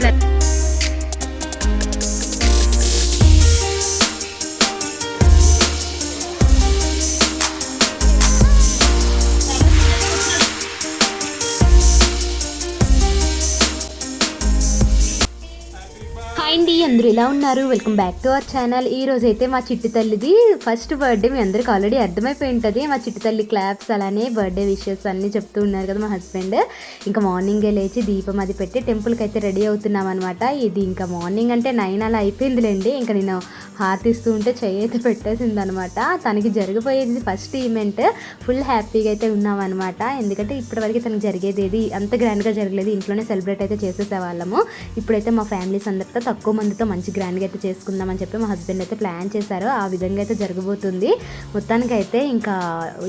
Black. ఎలా ఉన్నారు? Welcome back to our channel ఈ రోజు అయితే మా చిట్టి తల్లిది ఫస్ట్ బర్త్డే మీ అందరికి ఆల్రెడీ అర్థమైపోయి ఉంటుంది. మా చిట్టి తల్లి క్లాప్స్ అలానే బర్త్డే విషెస్ అన్నీ చెప్తూ ఉన్నారు కదా మా హస్బెండ్ ఇంకా మార్నింగే లేచి దీపం అది పెట్టి టెంపుల్కి అయితే రెడీ అవుతున్నాం అనమాట ఇది ఇంకా మార్నింగ్ అంటే నైన్ అలా అయిపోయిందిలేండి. ఇంకా నేను హార్తిస్తూ ఉంటే చెయ్యి అయితే పెట్టేసింది అనమాట తనకి జరిగిపోయేది ఫస్ట్ ఈవెంట్ ఫుల్ హ్యాపీగా అయితే ఉన్నామన్నమాట ఎందుకంటే ఇప్పటివరకు తనకి జరిగేది ఏది అంత గ్రాండ్గా జరగలేదు. ఇంట్లోనే సెలబ్రేట్ అయితే చేసేసేవాళ్ళము. ఇప్పుడైతే మా ఫ్యామిలీస్ అందరితో తక్కువ మందితో మంచి గ్రాండ్గా అయితే చేసుకుందామని చెప్పి మా హస్బెండ్ అయితే ప్లాన్ చేశారు. ఆ విధంగా అయితే జరగబోతుంది. మొత్తానికి అయితే ఇంకా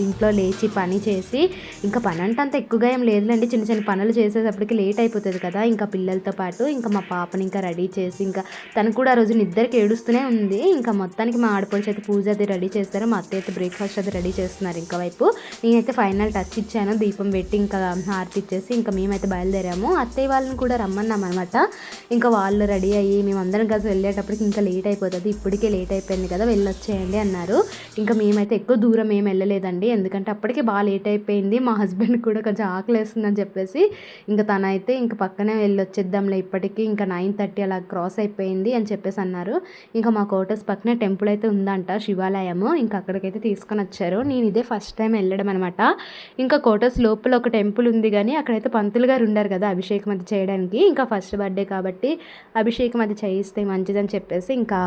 ఇంట్లో లేచి పని చేసి ఇంకా పని అంటే అంత ఎక్కువగా ఏం లేదులేండి. చిన్న చిన్న పనులు చేసేటప్పటికి లేట్ అయిపోతుంది కదా. ఇంకా పిల్లలతో పాటు ఇంకా మా పాపని ఇంకా రెడీ చేసి ఇంకా తను కూడా ఆ రోజు నిద్రకి ఏడుస్తూనే ఉంది. ఇంకా మొత్తానికి మా ఆడపడిచి అయితే పూజ అది రెడీ చేస్తారు. మా అత్త అయితే బ్రేక్ఫాస్ట్ అది రెడీ చేస్తున్నారు ఇంకా వైపు నేనైతే ఫైనల్ టచ్ ఇచ్చాను. దీపం పెట్టి ఇంకా హారతి ఇచ్చేసి ఇంకా మేమైతే బయలుదేరాము. అత్తయ్య వాళ్ళని కూడా రమ్మన్నాం అనమాట ఇంకా వాళ్ళు రెడీ అయ్యి మేమందరం కలిసి వెళ్ళేటప్పటికి ఇంకా లేట్ అయిపోతుంది. ఇప్పటికే లేట్ అయిపోయింది కదా వెళ్ళొచ్చేయండి అన్నారు. ఇంకా మేమైతే ఎక్కువ దూరం ఏం వెళ్ళలేదండి. ఎందుకంటే అప్పటికే బాగా లేట్ అయిపోయింది. మా హస్బెండ్ కూడా కొంచెం ఆకలేస్తుందని చెప్పేసి ఇంకా తనైతే ఇంకా పక్కనే వెళ్ళొచ్చేద్దాంలే ఇప్పటికీ. ఇంకా నైన్ థర్టీ అలా క్రాస్ అయిపోయింది అని చెప్పేసి అన్నారు. ఇంకా మా కోటర్స్ పక్కనే టెంపుల్ అయితే ఉందంట శివాలయము. ఇంకా అక్కడికైతే తీసుకొని వచ్చారు. నేను ఇదే ఫస్ట్ టైం వెళ్ళడం అనమాట ఇంకా కోటర్స్ లోపల ఒక టెంపుల్ ఉంది కానీ అక్కడైతే పంతులు గారు ఉండారు కదా అభిషేకం అది చేయడానికి. ఇంకా ఫస్ట్ బర్త్డే కాబట్టి అభిషేకం అది చేయిస్తే మంచి మంచిదని చెప్పేసి ఇంకా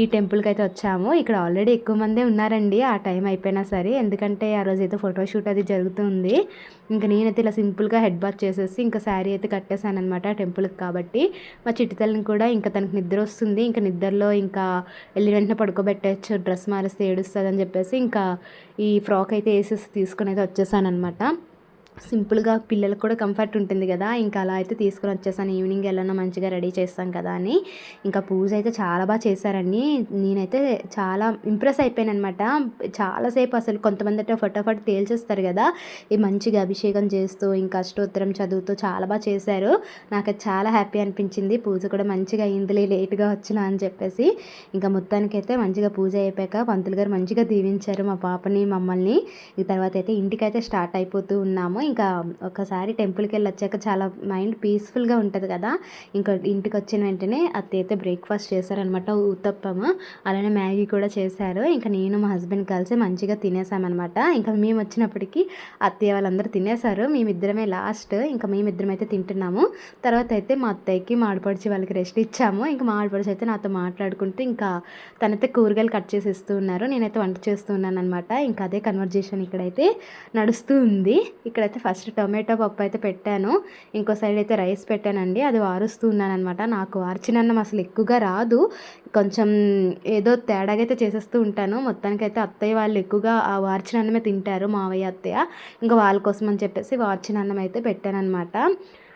ఈ టెంపుల్కి అయితే వచ్చాము. ఇక్కడ ఆల్రెడీ ఎక్కువ మందే ఉన్నారండి. ఆ టైం అయిపోయినా సరే. ఎందుకంటే ఆ రోజు అయితే ఫోటోషూట్ అది జరుగుతుంది. ఇంకా నేనైతే ఇలా సింపుల్గా హెడ్ బాత్ చేసేసి ఇంకా శారీ అయితే కట్టేశాను అనమాట టెంపుల్కి కాబట్టి. మా చిట్టితల్లిని కూడా ఇంకా తనకు నిద్ర వస్తుంది. ఇంకా నిద్రలో ఇంకా వెళ్ళి వెంటనే పడుకోబెట్టచ్చు డ్రెస్ మారిస్తే ఏడుస్తుంది అని చెప్పేసి ఇంకా ఈ ఫ్రాక్ అయితే వేసేసి తీసుకుని అయితే వచ్చేసాను అనమాట సింపుల్గా పిల్లలకు కూడా కంఫర్ట్ ఉంటుంది కదా. ఇంకా అలా అయితే తీసుకుని వచ్చేసాను. ఈవినింగ్ వెళ్ళినా మంచిగా రెడీ చేస్తాం కదా అని. ఇంకా పూజ అయితే చాలా బాగా చేశారండి. నేనైతే చాలా ఇంప్రెస్ అయిపోయాను అనమాట చాలాసేపు అసలు కొంతమంది అయితే ఫటాఫట్ తేల్చేస్తారు కదా. ఈ మంచిగా అభిషేకం చేస్తూ ఇంకా అష్టోత్తరం చదువుతూ చాలా బాగా చేశారు. నాకు చాలా హ్యాపీ అనిపించింది. పూజ కూడా మంచిగా అయిందిలే లేట్గా వచ్చిన అని చెప్పేసి. ఇంకా మొత్తానికైతే మంచిగా పూజ అయిపోయాక పంతులు గారు మంచిగా దీవించారు మా పాపని మమ్మల్ని. ఈ తర్వాత అయితే ఇంటికైతే స్టార్ట్ అయిపోతూ ఉన్నాము. ఇంకా ఒకసారి టెంపుల్కి వెళ్ళి వచ్చాక చాలా మైండ్ పీస్ఫుల్గా ఉంటుంది కదా. ఇంకా ఇంటికి వచ్చిన వెంటనే అత్తయ్య అయితే బ్రేక్ఫాస్ట్ చేశారనమాట ఉత్తప్పము అలానే మ్యాగీ కూడా చేశారు. ఇంకా నేను మా హస్బెండ్ కలిసి మంచిగా తినేసామన్నమాట ఇంకా మేము వచ్చినప్పటికీ అత్తయ్య వాళ్ళందరూ తినేశారు. మేమిద్దరమే లాస్ట్. ఇంకా మేమిద్దరం అయితే తింటున్నాము. తర్వాత అయితే మా అత్తయ్యకి మా వాళ్ళకి రెస్ట్ ఇచ్చాము. ఇంకా మాడిపడిచి అయితే నాతో మాట్లాడుకుంటూ ఇంకా తనైతే కూరగాయలు కట్ చేసి ఇస్తూ ఉన్నారు. నేనైతే వంట చేస్తూ ఉన్నాను అనమాట ఇంకా అదే కన్వర్జేషన్ ఇక్కడైతే నడుస్తూ ఉంది. ఇక్కడైతే ఫస్ట్ టొమాటో పప్పు అయితే పెట్టాను. ఇంకో సైడ్ అయితే రైస్ పెట్టానండి. అది వారుస్తూ ఉన్నాను అనమాట నాకు వార్చినన్నం అసలు ఎక్కువగా రాదు. కొంచెం ఏదో తేడాగా అయితే చేసేస్తూ ఉంటాను. మొత్తానికైతే అత్తయ్య వాళ్ళు ఎక్కువగా ఆ వార్చిన అన్నమే తింటారు మావయ్య అత్తయ్య. ఇంకా వాళ్ళ కోసం అని చెప్పేసి వార్చిన అన్నం అయితే పెట్టాను అనమాట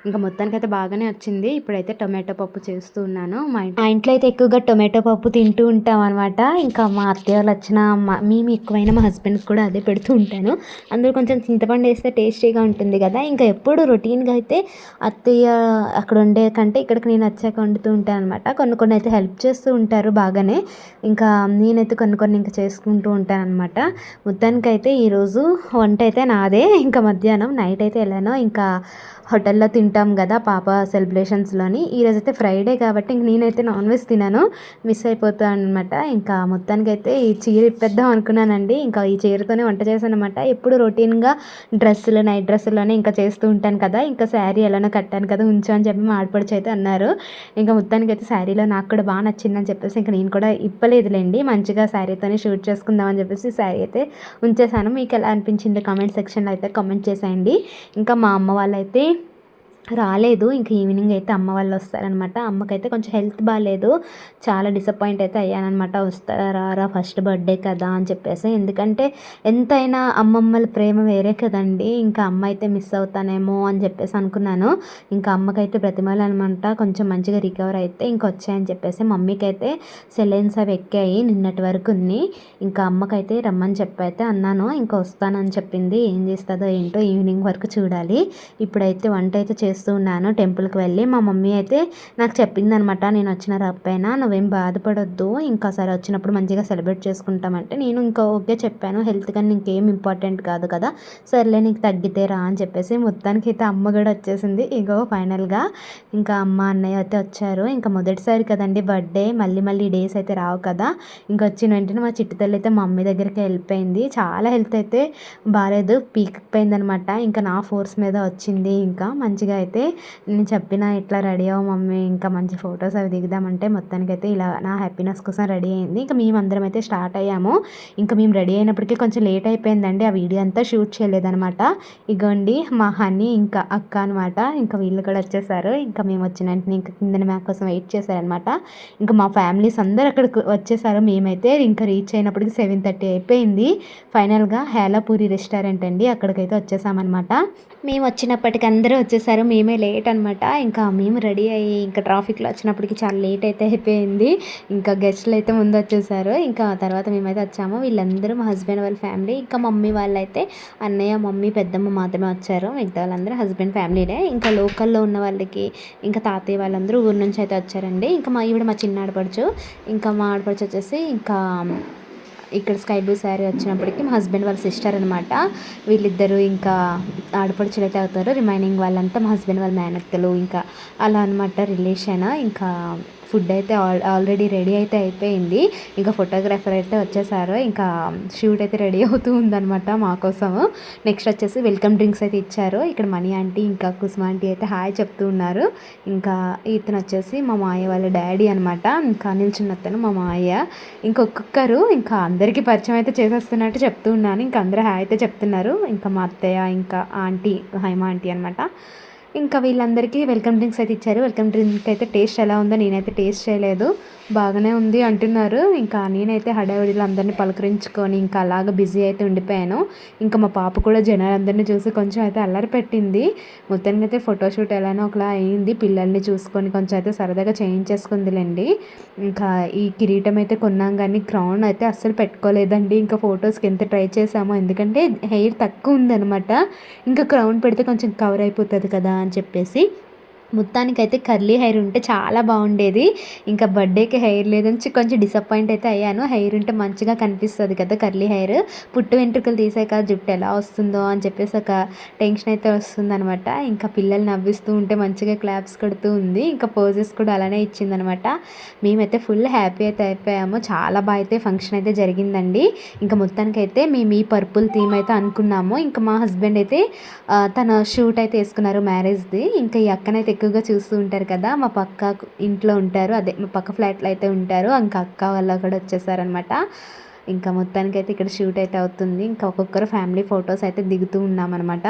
ఇంకా మొత్తానికి అయితే బాగానే వచ్చింది. ఇప్పుడైతే టొమాటో పప్పు చేస్తూ ఉన్నాను. మా ఇంట్లో మా ఇంట్లో అయితే ఎక్కువగా టొమాటో పప్పు తింటూ ఉంటాం అనమాట ఇంకా మా అత్తయ్య వాళ్ళు వచ్చిన మేము ఎక్కువైనా మా హస్బెండ్కి కూడా అదే పెడుతూ ఉంటాను. అందులో కొంచెం చింతపండు వేస్తే టేస్టీగా ఉంటుంది కదా. ఇంకా ఎప్పుడు రొటీన్గా అయితే అత్తయ్య అక్కడ ఉండే కంటే ఇక్కడికి నేను వచ్చాక వండుతూ ఉంటాను అనమాట కొన్ని కొన్ని అయితే హెల్ప్ చేస్తూ ఉంటారు బాగానే. ఇంకా నేనైతే కొన్ని కొన్ని ఇంకా చేసుకుంటూ ఉంటాను అనమాట మొత్తానికైతే ఈరోజు వంట అయితే నాదే. ఇంకా మధ్యాహ్నం నైట్ అయితే వెళ్ళాను. ఇంకా హోటల్లో తింటూ కదా పాప సెలబ్రేషన్స్లోని. ఈరోజు అయితే ఫ్రైడే కాబట్టి ఇంక నేనైతే నాన్ వెజ్ తినాను. మిస్ అయిపోతాను అనమాట ఇంకా మొత్తానికైతే ఈ చీర ఇప్పేద్దాం అనుకున్నానండి. ఇంకా ఈ చీరతోనే వంట చేశాను అనమాట ఎప్పుడు రొటీన్గా డ్రెస్సులు నైట్ డ్రెస్సులోనే ఇంకా చేస్తూ ఉంటాను కదా. ఇంకా శారీ ఎలానో కట్టాను కదా ఉంచు అని చెప్పి మా అయితే అన్నారు. ఇంకా మొత్తానికైతే శారీలో నాకు కూడా బాగా నచ్చిందని చెప్పేసి ఇంకా నేను కూడా ఇప్పలేదులేండి. మంచిగా శారీతోనే షూట్ చేసుకుందామని చెప్పేసి శారీ అయితే ఉంచేసాను మీకు ఎలా అనిపించింది కామెంట్ సెక్షన్లో అయితే కామెంట్ చేసేయండి. ఇంకా మా అమ్మ వాళ్ళైతే రాలేదు. ఇంక ఈవినింగ్ అయితే అమ్మ వాళ్ళు వస్తారనమాట అమ్మకైతే కొంచెం హెల్త్ బాగాలేదు చాలా డిసప్పాయింట్ అయితే అయ్యానమాట వస్తారా రారా ఫస్ట్ బర్త్డే కదా అని చెప్పేసి. ఎందుకంటే ఎంతైనా అమ్మమ్మల ప్రేమ వేరే కదండి. ఇంకా అమ్మ అయితే మిస్ అవుతానేమో అని చెప్పేసి అనుకున్నాను. ఇంకా అమ్మకైతే ప్రతిమలు అనమాట కొంచెం మంచిగా రికవర్ అయితే ఇంక వచ్చాయని చెప్పేసి మమ్మీకి అయితే సెలైన్స్ అవి ఎక్కాయి. నిన్నటి వరకు ఇంకా అమ్మకైతే రమ్మని చెప్పైతే అన్నాను. ఇంకా వస్తానని చెప్పింది. ఏం చేస్తుందో ఏంటో ఈవినింగ్ వరకు చూడాలి. ఇప్పుడైతే వంట అయితే చేస్తూ ఉన్నాను టెంపుల్కి వెళ్ళి. మా మమ్మీ అయితే నాకు చెప్పిందనమాట నేను వచ్చిన రప్పైనా నువ్వేం బాధపడొద్దు. ఇంకా సరే వచ్చినప్పుడు మంచిగా సెలబ్రేట్ చేసుకుంటామంటే నేను ఇంకా ఓకే చెప్పాను. హెల్త్ కానీ ఇంకేం ఇంపార్టెంట్ కాదు కదా. సర్లే నీకు తగ్గితే రా అని చెప్పేసి మొత్తానికి అయితే అమ్మ కూడా వచ్చేసింది. ఇగో ఫైనల్గా ఇంకా అమ్మ అన్నయ్య అయితే వచ్చారు. ఇంకా మొదటిసారి కదండి బర్త్డే. మళ్ళీ మళ్ళీ డేస్ అయితే రావు కదా. ఇంకా వచ్చిన వెంటనే మా చిట్టి తల్లి అయితే మా మమ్మీ దగ్గరికి వెళ్ళిపోయింది. చాలా హెల్త్ అయితే బాగాలేదు పీకిపోయింది అనమాట ఇంకా నా ఫోర్స్ మీద వచ్చింది. ఇంకా మంచిగా అయితే నేను చెప్పిన ఇట్లా రెడీ అవ్వ మమ్మీ ఇంకా మంచి ఫొటోస్ అవి దిగుదామంటే మొత్తానికి అయితే ఇలా నా హ్యాపీనెస్ కోసం రెడీ అయింది. ఇంకా మేము అందరం అయితే స్టార్ట్ అయ్యాము. ఇంకా మేము రెడీ అయినప్పటికీ కొంచెం లేట్ అయిపోయిందండి. ఆ వీడియో అంతా షూట్ చేయలేదనమాట ఇగోండి మా హనీ ఇంకా అక్క అనమాట ఇంకా వీళ్ళు కూడా వచ్చేసారు. ఇంకా మేము వచ్చిన వెంటనే ఇంకా కింద మా కోసం వెయిట్ చేశారనమాట ఇంకా మా ఫ్యామిలీస్ అందరు అక్కడికి వచ్చేసారు. మేమైతే ఇంకా రీచ్ అయినప్పటికి సెవెన్ థర్టీ అయిపోయింది. ఫైనల్గా హేలాపూరి రెస్టారెంట్ అండి. అక్కడికైతే వచ్చేసామన్నమాట. మేము వచ్చినప్పటికి అందరూ వచ్చేసారు. మేమే లేట్ అనమాట ఇంకా మేము రెడీ అయ్యి ఇంకా ట్రాఫిక్లో వచ్చినప్పటికి చాలా లేట్ అయితే అయిపోయింది. ఇంకా గెస్ట్లు అయితే ముందు వచ్చేసారు. ఇంకా తర్వాత మేమైతే వచ్చాము. వీళ్ళందరూ మా హస్బెండ్ వాళ్ళ ఫ్యామిలీ ఇంకా మమ్మీ వాళ్ళైతే అన్నయ్య మమ్మీ పెద్దమ్మ మాత్రమే వచ్చారు. మిగతా వాళ్ళందరూ హస్బెండ్ ఫ్యామిలీనే ఇంకా లోకల్లో ఉన్న వాళ్ళకి ఇంకా తాతయ్య వాళ్ళందరూ ఊరు నుంచి అయితే వచ్చారండి. ఇంకా మా ఈవిడ మా చిన్న ఆడపడుచు ఇంకా మా ఆడపడుచు వచ్చేసి ఇంకా ఇక్కడ స్కై బ్లూ శారీ వచ్చినప్పటికీ మా హస్బెండ్ వాళ్ళ సిస్టర్ అనమాట వీళ్ళిద్దరూ ఇంకా ఆడపడుచులైతే అవుతారు. రిమైనింగ్ వాళ్ళంతా మా హస్బెండ్ వాళ్ళ మేనత్తలు ఇంకా అలా అనమాట రిలేషన్. ఇంకా ఫుడ్ అయితే ఆల్ ఆల్రెడీ రెడీ అయితే అయిపోయింది. ఇంకా ఫోటోగ్రాఫర్ అయితే వచ్చేసారు. ఇంకా షూట్ అయితే రెడీ అవుతూ ఉందనమాట మా కోసం నెక్స్ట్ వచ్చేసి వెల్కమ్ డ్రింక్స్ అయితే ఇచ్చారు. ఇక్కడ మనీ ఆంటీ ఇంకా కుసుమ ఆంటీ అయితే హాయ్ చెప్తూ ఉన్నారు. ఇంకా ఇతను వచ్చేసి మా మాయ వాళ్ళ డాడీ అనమాట ఇంకా నిల్చున్న అతను మా మాయ ఇంకొక్కొక్కరు ఇంకా అందరికీ పరిచయం అయితే చేసేస్తున్నట్టు చెప్తూ ఉన్నాను. ఇంకా అందరూ హాయ్ అయితే చెప్తున్నారు. ఇంకా మా అత్తయ్య ఇంకా ఆంటీ హైమా ఆంటీ అనమాట ఇంకా వీళ్ళందరికీ వెల్కమ్ డ్రింక్స్ అయితే ఇచ్చారు. వెల్కమ్ డ్రింక్ అయితే టేస్ట్ ఎలా ఉందో నేనైతే టేస్ట్ చేయలేదు. బాగానే ఉంది అంటున్నారు. ఇంకా నేనైతే హడావిడిలో అందరినీ పలకరించుకొని ఇంకా అలాగ బిజీ అయితే ఉండిపోయాను. ఇంకా మా పాప కూడా జనాలందరినీ చూసి కొంచెం అయితే అల్లరి పెట్టింది. మొత్తానికి అయితే ఫోటోషూట్ ఎలానో ఒకలా అయింది. పిల్లల్ని చూసుకొని కొంచెం అయితే సరదాగా చేయించేసుకుందిలేండి. ఇంకా ఈ కిరీటం అయితే కొన్నాం కానీ క్రౌన్ అయితే అస్సలు పెట్టుకోలేదండి. ఇంకా ఫొటోస్కి ఎంత ట్రై చేసామో ఎందుకంటే హెయిర్ తక్కువ ఉందనమాట ఇంకా క్రౌన్ పెడితే కొంచెం కవర్ అయిపోతుంది కదా అని చెప్పేసి మొత్తానికైతే కర్లీ హెయిర్ ఉంటే చాలా బాగుండేది. ఇంకా బర్త్డేకి హెయిర్ లేదని కొంచెం డిసప్పాయింట్ అయితే అయ్యాను. హెయిర్ ఉంటే మంచిగా కనిపిస్తుంది కదా కర్లీ హెయిర్. పుట్టు వెంట్రుకలు తీసాక జుట్టు ఎలా వస్తుందో అని చెప్పేసి ఒక టెన్షన్ అయితే వస్తుందనమాట ఇంకా పిల్లలు నవ్విస్తూ ఉంటే మంచిగా క్లాప్స్ కొడుతూ ఉంది. ఇంకా పోజెస్ కూడా అలానే ఇచ్చిందనమాట మేమైతే ఫుల్ హ్యాపీ అయితే అయిపోయాము. చాలా బాగా అయితే ఫంక్షన్ అయితే జరిగిందండి. ఇంకా మొత్తానికైతే మేము ఈ పర్పుల్ థీమ్ అయితే అనుకున్నాము. ఇంకా మా హస్బెండ్ అయితే తన షూట్ అయితే వేసుకున్నారు మ్యారేజ్ది ఇంకా ఈ అక్కనైతే ఎక్కువగా చూస్తూ ఉంటారు కదా మా పక్క ఇంట్లో ఉంటారు. అదే మా పక్క ఫ్లాట్లో అయితే ఉంటారు. ఇంకా అక్క వాళ్ళ కూడా వచ్చేసారనమాట. ఇంకా మొత్తానికి అయితే ఇక్కడ షూట్ అయితే అవుతుంది. ఇంకా ఒక్కొక్కరు ఫ్యామిలీ ఫొటోస్ అయితే దిగుతూ ఉన్నామన్నమాట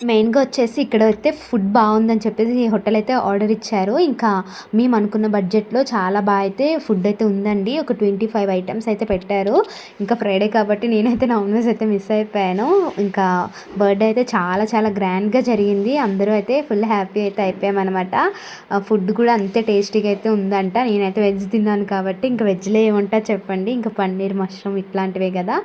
మెయిన్గా వచ్చేసి ఇక్కడ అయితే ఫుడ్ బాగుందని చెప్పేసి ఈ హోటల్ అయితే ఆర్డర్ ఇచ్చారు. ఇంకా మేము అనుకున్న బడ్జెట్లో చాలా బాగా అయితే ఫుడ్ అయితే ఉందండి. ఒక ట్వంటీ ఫైవ్ ఐటమ్స్ అయితే పెట్టారు. ఇంకా ఫ్రైడే కాబట్టి నేనైతే నాన్ వెజ్ అయితే మిస్ అయిపోయాను. ఇంకా బర్త్డే అయితే చాలా చాలా గ్రాండ్గా జరిగింది. అందరూ అయితే ఫుల్ హ్యాపీ అయితే అయిపోయామన్నమాట. ఫుడ్ కూడా అంతే టేస్టీగా అయితే ఉందంట. నేనైతే వెజ్ తిన్నాను కాబట్టి ఇంకా వెజ్లో ఏముంటా చెప్పండి. ఇంకా పన్నీర్ మష్రూమ్ ఇట్లాంటివే కదా.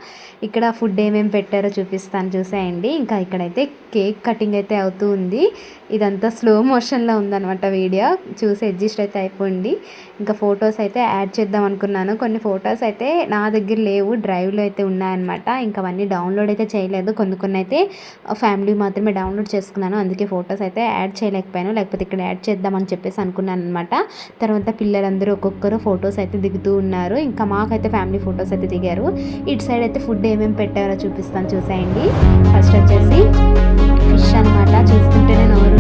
ఇక్కడ ఫుడ్ ఏమేమి పెట్టారో చూపిస్తాను. చూసేయండి. ఇంకా ఇక్కడైతే కేక్ కటింగ్ అయితే అవుతూ ఉంది. ఇదంతా స్లో మోషన్లో ఉందన్నమాట వీడియో. చూసి అడ్జస్ట్ అయితే అయిపోయింది ఇంకా ఫొటోస్ అయితే యాడ్ చేద్దాం అనుకున్నాను. కొన్ని ఫొటోస్ అయితే నా దగ్గర లేవు డ్రైవ్లో అయితే ఉన్నాయన్నమాట. ఇంకా అవన్నీ డౌన్లోడ్ అయితే చేయలేదు. కొన్ని కొన్ని అయితే ఫ్యామిలీ మాత్రమే డౌన్లోడ్ చేసుకున్నాను. అందుకే ఫొటోస్ అయితే యాడ్ చేయలేకపోయాను. లేకపోతే ఇక్కడ యాడ్ చేద్దామని చెప్పేసి అనుకున్నాను అనమాట తర్వాత పిల్లలందరూ ఒక్కొక్కరు ఫొటోస్ అయితే దిగుతూ ఉన్నారు. ఇంకా మాకైతే ఫ్యామిలీ ఫొటోస్ అయితే దిగారు. ఇటు సైడ్ అయితే ఫుడ్ ఏమేమి పెట్టారో చూపిస్తాను. చూసేయండి. ఫస్ట్ వచ్చేసి అనమాట చూస్తుంటేనే నోరు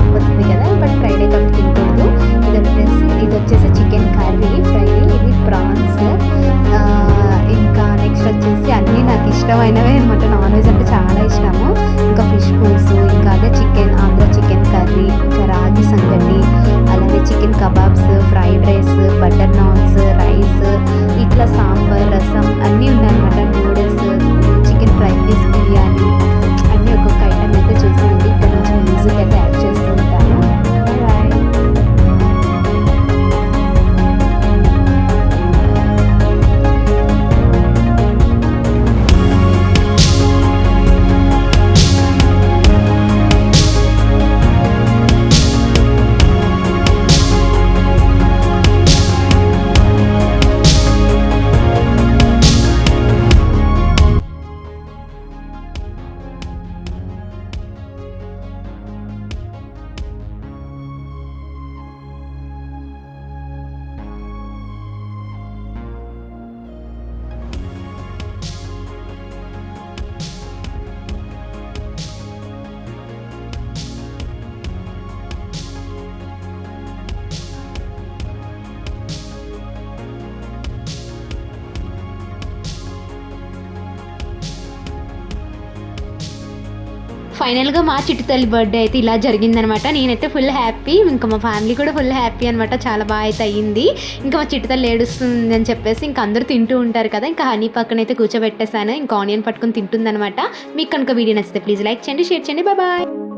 ఫైనల్గా మా చిట్టు తల్లి బర్త్డే అయితే ఇలా జరిగిందనమాట. నేనైతే ఫుల్ హ్యాపీ ఇంకా మా ఫ్యామిలీ కూడా ఫుల్ హ్యాపీ అనమాట. చాలా బాగా అయితే అయ్యింది. ఇంకా మా చిట్టు తల్లి ఏడుస్తుంది అని చెప్పేసి ఇంకా అందరూ తింటూ ఉంటారు కదా. ఇంకా హనీ పక్కన అయితే కూర్చోబెట్టేశాను. ఇంకా ఆనియన్ పట్టుకొని తింటుందనమాట. మీకు కనుక వీడియో నచ్చితే ప్లీజ్ లైక్ చేయండి షేర్ చేయండి. బాయ్